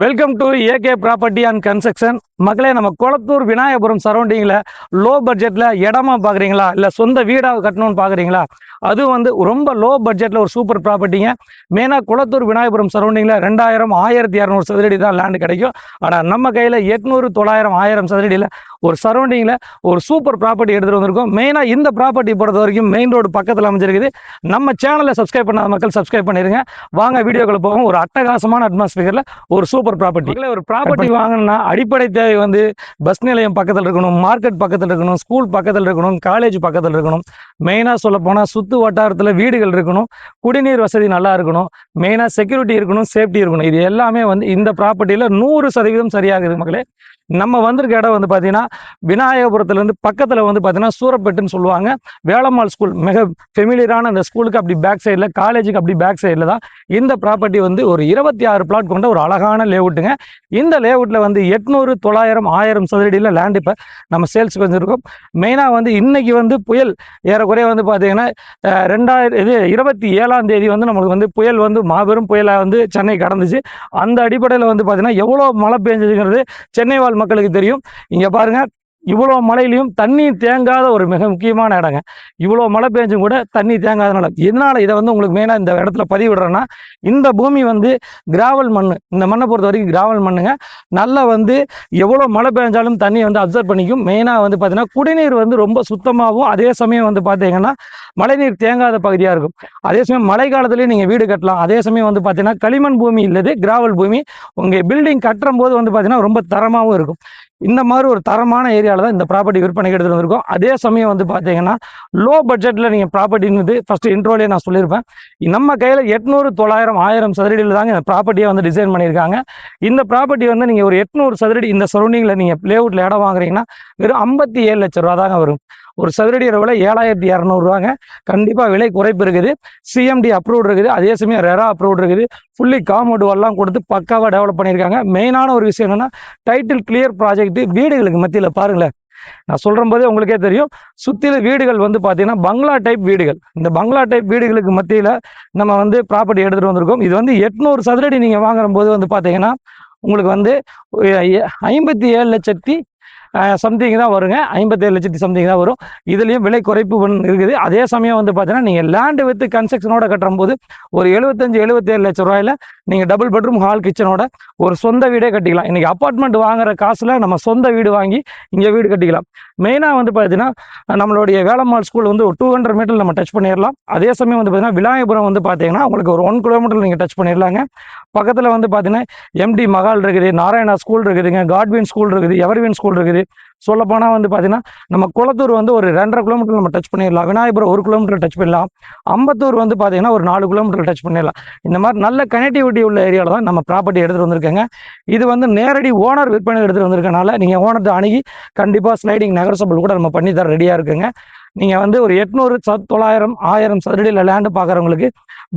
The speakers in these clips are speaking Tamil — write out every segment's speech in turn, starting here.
Welcome to AK property and construction மக்களே நம்ம குளத்தூர் விநாயகபுரம் சரௌண்டிங்கில் லோ பட்ஜெட்டில் இடமா பார்க்குறீங்களா இல்லை சொந்த வீடாக கட்டணும்னு பார்க்குறீங்களா அது வந்து ரொம்ப லோ பட்ஜெட்டில் ஒரு சூப்பர் ப்ராப்பர்ட்டிங்க மெயினாக குளத்தூர் விநாயகபுரம் சரௌண்டிங்கில் ரெண்டாயிரம் ஆயிரத்தி இரநூறு சதுரடி தான் லேண்டு கிடைக்கும். ஆனால் நம்ம கையில் எட்நூறு தொள்ளாயிரம் ஆயிரம் சதுரடியில் ஒரு சரௌண்டிங்கில் ஒரு சூப்பர் ப்ராப்பர்ட்டி எடுத்துகிட்டு வந்திருக்கோம். மெயினாக இந்த ப்ராப்பர்ட்டி பொறுத்த வரைக்கும் மெயின் ரோடு பக்கத்தில் அமைஞ்சிருக்குது. நம்ம சேனலை சப்ஸ்கிரைப் பண்ணாத மக்கள் சப்ஸ்கிரைப் பண்ணிடுங்க வாங்க வீடியோக்குள்ள போவோம். ஒரு அட்டகாசமான அட்மாஸ்பியரில் ஒரு சூப்பர் ப்ராப்பர்ட்டி ஒரு ப்ராப்பர்ட்டி வாங்கணும்னா அடிப்படை தேவை வந்து பஸ் நிலையம் பக்கத்தில் இருக்கணும் மார்க்கெட் பக்கத்தில் இருக்கணும் ஸ்கூல் பக்கத்தில் இருக்கணும் காலேஜ் பக்கத்தில் இருக்கணும். மெயினாக சொல்ல போனால் சுற்று வட்டாரத்தில் வீடுகள் இருக்கணும். குடிநீர் வசதி நல்லா இருக்கணும். மெயினாக செக்யூரிட்டி இருக்கணும் சேஃப்டி இருக்கணும். இது எல்லாமே வந்து இந்த ப்ராப்பர்ட்டியில் நூறு சதவீதம் சரியாகுது மக்களே. நம்ம வந்திருக்க இடம் வந்து பார்த்தீங்கன்னா விநாயகபுரத்துலேருந்து பக்கத்தில் வந்து பார்த்தீங்கன்னா சூரப்பேட்டுன்னு சொல்லுவாங்க. வேளம்மாள் ஸ்கூல் மிக ஃபெமிலியரான அந்த ஸ்கூலுக்கு அப்படி பேக் சைடில் காலேஜுக்கு அப்படி பேக் சைடில் தான் இந்த ப்ராப்பர்ட்டி வந்து ஒரு இருபத்தி ஆறு பிளாட் கொண்ட ஒரு அழகான லேஅவுட்டுங்க இந்த லேஅவுட்டில் வந்து எட்நூறு தொள்ளாயிரம் ஆயிரம் சதுரடியில் லேண்ட் இப்போ நம்ம சேல்ஸுக்கு வந்திருக்கோம். மெயினாக வந்து இன்றைக்கி வந்து புயல் ஏறக்குறைய வந்து பார்த்தீங்கன்னா ரெண்டாயிரம் இது இருபத்தி ஏழாம் தேதி வந்து நம்மளுக்கு வந்து புயல் வந்து மாபெரும் புயலாக வந்து சென்னை கடந்துச்சு. அந்த அடிப்படையில் வந்து பார்த்தீங்கன்னா எவ்வளோ மழை பெஞ்சதுங்கிறது சென்னை வாழ் மக்களுக்கு தெரியும். இங்கே பாருங்க இவ்வளோ மழையிலையும் தண்ணி தேங்காத ஒரு மிக முக்கியமான இடங்க. இவ்வளோ மழை பெஞ்சும் கூட தண்ணி தேங்காதனால. இதனால் இதை வந்து உங்களுக்கு மெயினாக இந்த இடத்துல பதிவிடுறேன்னா இந்த பூமி வந்து கிராவல் மண் இந்த மண்ணை பொறுத்த வரைக்கும் கிராவல் மண்ணுங்க. நல்லா வந்து எவ்வளோ மழை பெஞ்சாலும் தண்ணி வந்து அப்சர்வ் பண்ணிக்கும். மெயினாக வந்து பார்த்தீங்கன்னா குடிநீர் வந்து ரொம்ப சுத்தமாகவும் அதே சமயம் வந்து பார்த்தீங்கன்னா மழைநீர் தேங்காத பகுதியாக இருக்கும். அதே சமயம் மழை காலத்துலேயும் நீங்கள் வீடு கட்டலாம். அதே சமயம் வந்து பார்த்தீங்கன்னா களிமண் பூமி இல்லது கிராவல் பூமி. உங்கள் பில்டிங் கட்டுற போது வந்து பார்த்தீங்கன்னா ரொம்ப தரமாகவும் இருக்கும். இந்த மாதிரி ஒரு தரமான ஏரியாவில் தான் இந்த ப்ராப்பர்ட்டி விற்பனைக்கு எடுத்துகிட்டு வந்திருக்கோம். அதே சமயம் வந்து பார்த்தீங்கன்னா லோ பட்ஜெட்டில் நீங்கள் ப்ராப்பர்ட்டின்னு ஃபர்ஸ்ட் இன்ட்ரோலேயே நான் சொல்லியிருப்பேன் நம்ம கையில் எட்நூறு தொள்ளாயிரம் ஆயிரம் சதுரடியில் தாங்க இந்த ப்ராப்பர்ட்டியை வந்து டிசைன் பண்ணியிருக்காங்க. இந்த ப்ராப்பர்ட்டி வந்து நீங்கள் ஒரு எட்நூறு சதுரடி இந்த சரௌண்டிங்கில் நீங்கள் லேஅவுட்டில் இடம் வாங்குறீங்கன்னா வெறும் ஐம்பத்தி ஏழு லட்ச ரூபா தாங்க வரும். ஒரு சதுரடியோட விலை ஏழாயிரத்தி இரநூறுவாங்க கண்டிப்பாக விலை குறைப்பு இருக்குது சிஎம்டி அப்ரூவ்ட் இருக்குது. அதே சமயம் ரெரா அப்ரூவ்ட் இருக்குது. ஃபுல்லி காம்பவுண்ட் எல்லாம் கொடுத்து பக்காவாக டெவலப் பண்ணியிருக்காங்க. மெயினான ஒரு விஷயம் என்னென்னா டைட்டில் கிளியர் ப்ராஜெக்ட் வீடுகளுக்கு மத்தியில் பாருங்களேன். நான் சொல்கிற போதே உங்களுக்கே தெரியும். சுற்றில வீடுகள் வந்து பார்த்தீங்கன்னா பங்களா டைப் வீடுகள். இந்த பங்களா டைப் வீடுகளுக்கு மத்தியில் நம்ம வந்து ப்ராப்பர்ட்டி எடுத்துகிட்டு வந்திருக்கோம். இது வந்து எட்நூறு சதுரடி நீங்கள் வாங்குற போது வந்து பார்த்தீங்கன்னா உங்களுக்கு வந்து ஐம்பத்தி ஏழு லட்சத்தி சம்திங் தான் வருங்க. ஐம்பத்தேழு லட்சத்தி சம்திங் தான் வரும். இதுலேயும் விலை குறைப்பு பண்ண இருக்குது. அதே சமயம் வந்து பார்த்தீங்கன்னா நீங்கள் லேண்டு வித்து கன்ஸ்ட்ரக்ஷனோட கட்டுற போது ஒரு எழுபத்தஞ்சு எழுபத்தேழு லட்ச ரூபாயில நீங்கள் டபுள் பெட்ரூம் ஹால் கிச்சனோட ஒரு சொந்த வீடே கட்டிக்கலாம். இன்றைக்கி அப்பார்ட்மெண்ட் வாங்குற காசில் நம்ம சொந்த வீடு வாங்கி இங்கே வீடு கட்டிக்கலாம். மெயினாக வந்து பார்த்தீங்கன்னா நம்மளுடைய வேளம்மாள் ஸ்கூல் வந்து ஒரு டூ ஹண்ட்ரட் மீட்டர் நம்ம டச் பண்ணிடலாம் அதே சமயம் வந்து பார்த்தீங்கன்னா விநாயகபுரம் வந்து பார்த்தீங்கன்னா உங்களுக்கு ஒரு ஒன் கிலோமீட்டர் நீங்கள் டச் பண்ணிடலாங்க பக்கத்தில் வந்து பார்த்தீங்கன்னா எம்டி மகால் இருக்குது நாராயணா ஸ்கூல் இருக்குதுங்க காட்வின் ஸ்கூல் இருக்குது எவர்வின் ஸ்கூல் இருக்குது. சொல்லப்போனால் வந்து பார்த்தீங்கன்னா நம்ம குளத்தூர் வந்து ஒரு ரெண்டரை கிலோமீட்டர் நம்ம டச் பண்ணிடலாம். விநாயகபுரம் ஒரு கிலோமீட்டர் டச் பண்ணிடலாம். அம்பத்தூர் வந்து பார்த்தீங்கன்னா ஒரு நாலு கிலோமீட்டர் டச் பண்ணிடலாம். இந்த மாதிரி நல்ல கனெக்டிவிட்டி உள்ள ஏரியாவில் தான் நம்ம ப்ராப்பர்ட்டி எடுத்துகிட்டு வந்திருக்கேங்க. இது வந்து நேரடி ஓனர் விற்பனை எடுத்துகிட்டு வந்திருக்கனால நீங்கள் ஓனத்தை அணுகி கண்டிப்பாக ஸ்லைடிங் நகரசபல் கூட நம்ம பண்ணி தர ரெடியாக இருக்குங்க. நீங்கள் வந்து ஒரு எட்நூறு ச தொள்ளாயிரம் ஆயிரம் சதுரடியில் லேண்டு பார்க்குறவங்களுக்கு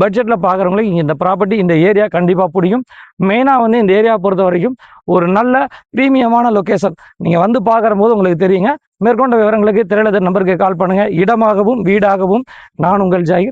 பட்ஜெட்டில் பார்க்குறவங்களுக்கு இங்கே இந்த ப்ராப்பர்ட்டி இந்த ஏரியா கண்டிப்பாக பிடிக்கும். மெயினாக வந்து இந்த ஏரியா பொறுத்த வரைக்கும் ஒரு நல்ல ப்ரீமியமான லொக்கேஷன் நீங்கள் வந்து பார்க்குற போது உங்களுக்கு தெரியுங்க. மேற்கொண்ட விவரங்களுக்கு திரையில நம்பருக்கு கால் பண்ணுங்கள் இடமாகவும் வீடாகவும் நான் உங்கள் ஜாகிர்.